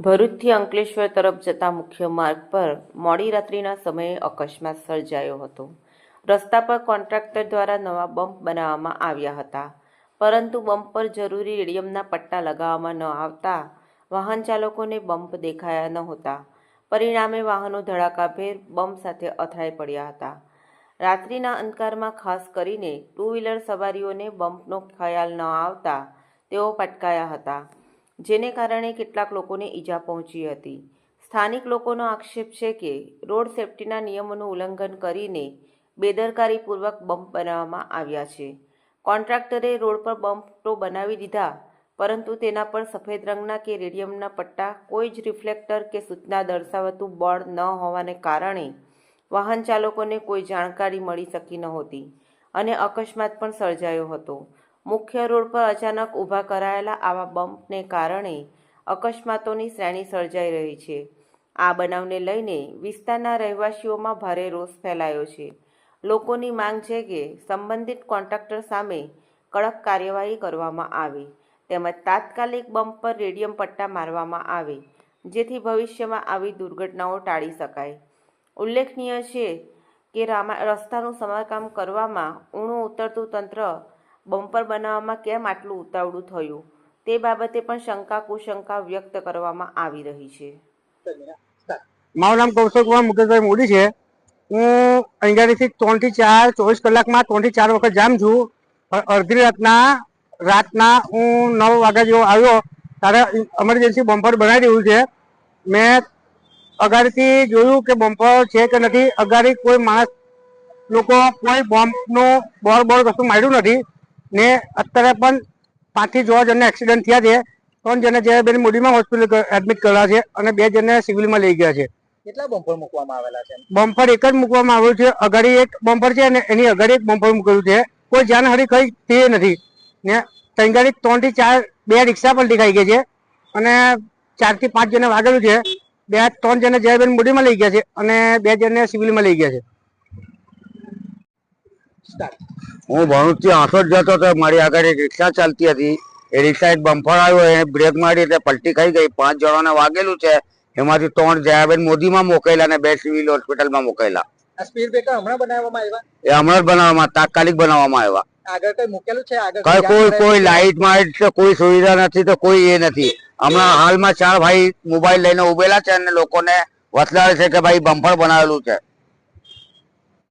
ભરૂચથી અંકલેશ્વર તરફ જતા મુખ્ય માર્ગ પર મોડી રાત્રિના સમયે અકસ્માત સર્જાયો હતો. રસ્તા પર કોન્ટ્રાક્ટર દ્વારા નવા બમ્પ બનાવવામાં આવ્યા હતા. પરંતુ બમ્પ પર જરૂરી રેડિયમના પટ્ટા લગાવવામાં ન આવતા વાહન ચાલકોને બમ્પ દેખાયા નહોતા પરિણામે વાહનો ધડાકાભેર બમ્પ સાથે અથડાઈ પડ્યા હતા. રાત્રિના અંધકારમાં ખાસ કરીને ટુ વ્હીલર સવારીઓને બમ્પનો ખ્યાલ ન આવતા તેઓ પટકાયા હતા. જેને કારણે કેટલાક લોકોને ઈજા પહોંચી હતી. સ્થાનિક લોકોનો આક્ષેપ છે કે રોડ સેફટીના નિયમોનું ઉલ્લંઘન કરીને બેદરકારીપૂર્વક બમ્પ બનાવવામાં આવ્યા છે. કોન્ટ્રાક્ટરે રોડ પર બમ્પ તો બનાવી દીધા, પરંતુ તેના પર સફેદ રંગના કે રેડિયમના પટ્ટા, કોઈ જ રિફ્લેક્ટર કે સૂચના દર્શાવતું બોર્ડ ન હોવાને કારણે વાહન ચાલકોને કોઈ જાણકારી મળી શકી નહોતી અને અકસ્માત પણ સર્જાયો હતો. મુખ્ય રોડ પર અચાનક ઊભા કરાયેલા આવા બમ્પને કારણે અકસ્માતોની શ્રેણી સર્જાઈ રહી છે. આ બનાવને લઈને વિસ્તારના રહેવાસીઓમાં ભારે રોષ ફેલાયો છે. લોકોની માંગ છે કે સંબંધિત કોન્ટ્રાક્ટર સામે કડક કાર્યવાહી કરવામાં આવે તેમજ તાત્કાલિક બમ્પ પર રેડિયમ પટ્ટા મારવામાં આવે જેથી ભવિષ્યમાં આવી દુર્ઘટનાઓ ટાળી શકાય. ઉલ્લેખનીય છે કે રસ્તાનું સમારકામ કરવામાં ઊણું ઉતરતું તંત્ર બમ્પર બનાવવામાં કેમ આટલું ઉતાવળું થયું? તે બાબતે પણ શંકા કુશંકા વ્યક્ત કરવામાં આવી રહી છે. મારું નામ કૌશલ કુમાર મુકેશભાઈ મોદી છે. હું અહીંયાથી ત્રણથી ચાર, ચોવીસ કલાકમાં ત્રણથી ચાર વખત જામ છું. પણ અડધી રાતના રાતના હું નવ વાગ્યા જેવો આવ્યો. ત્યારે ઇમરજન્સી બમ્પર બનાવી દેવું છે. મેં અગાડીથી જોયું કે બમ્પર છે કે નથી. અગાડી કોઈ માણસ, લોકો કોઈ બોમ્બનું બોર બોર કશું માર્યું નથી. ને અત્યારે પણ પાંચથી છ જણને એક્સિડન્ટ થયા છે. ત્રણ જણને જે બેન મોડીમાં હોસ્પિટલ એડમિટ કર્યા છે અને બે જણને સિવિલમાં લઈ ગયા છે. કેટલા બમ્પર મૂકવામાં આવેલા છે? બમ્પર એક જ મૂકવામાં આવ્યું છે. અગાડી એક બમ્પર છે અને એની અગાડી એક બમ્પર મૂકેલું છે. કોઈ જાનહારી કઈ તે નથી. ને તંગાડી ત્રણથી ચાર બે રિક્ષા પણ દેખાઈ ગઈ છે અને ચારથી પાંચ જણને વાગેલું છે. બે ત્રણ જણે જયબેન મોડીમાં લઈ ગયા છે અને બે જણને સિવિલમાં લઈ ગયા છે. હું ભરૂચથી આંસોદ જતો હતો મારી આગળ એક રિક્ષા ચાલતી હતી. એ રિક્ષા એક બમ્પર આવ્યો એને બ્રેક મારી એટલે પલટી ખાઈ ગઈ. પાંચ જણાને વાગેલું છે. એમાંથી ત્રણ જયાબેન મોદીમાં મોકલેલા અને બે સિવિલ હોસ્પિટલમાં મોકલેલા સ્પીડ બ્રેકર હમણાં બનાવવામાં આવ્યા? એ હમણાં જ બનાવવામાં તાત્કાલિક બનાવવામાં આવ્યા. આગળ કઈ મૂકેલું છે? આગળ કઈ કોઈ કોઈ યાદ કોઈ લાઈટ માઇટ કોઈ સુવિધા નથી તો કોઈ એ નથી. હમણાં હાલમાં ચાર ભાઈ મોબાઈલ લઈને ઉભેલા છે અને લોકોને વસલાવે છે કે ભાઈ બમ્પર બનાવેલું છે.